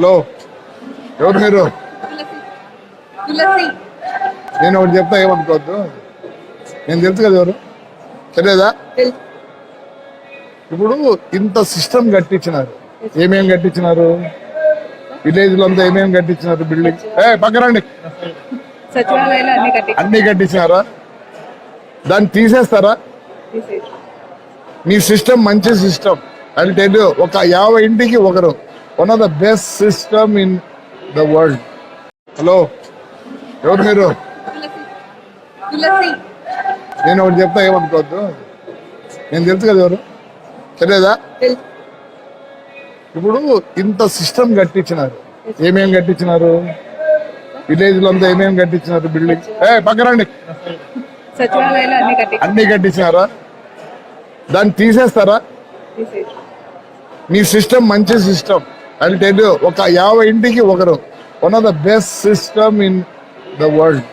Hello. ఎవరు మీరు? నేను ఒకటి చెప్తా ఏమనుకోవద్దు. నేను తెలుసు కదా ఎవరు? తెలియదా ఇప్పుడు ఇంత సిస్టమ్ కట్టించినారు. ఏమేం కట్టించినారు? విలేజ్లో అంతా ఏమేం కట్టించినారు బిల్డింగ్? ఏ పక్కరండి సచివాలయాలు అన్ని కట్టి అన్ని కట్టించినారా? దాన్ని తీసేస్తారా? తీసేసి మీ సిస్టమ్ మంచి సిస్టమ్. తెలియదు ఒక యాభై ఇంటికి ఒకరు one of the best system in the world hello ఎవరు మీరు? నేను ఒకటి చెప్తా ఏమనుకోవద్దు. నేను తెలుసు కదా ఎవరు? తెలియదా? ఇప్పుడు ఇంత సిస్టమ్ కట్టించినారు. ఏమేం కట్టించినారు? విలేజ్లో అంతా ఏమేం కట్టించినారు బిల్డింగ్ ఏ పక్కరండి అన్ని కట్టి అన్ని కట్టించినారా? దాన్ని తీసేస్తారా? తీసేసి మీ సిస్టమ్ మంచి సిస్టమ్ అని తెలియదు ఒక యాభై ఇంటికి ఒకరు one of the best system in the world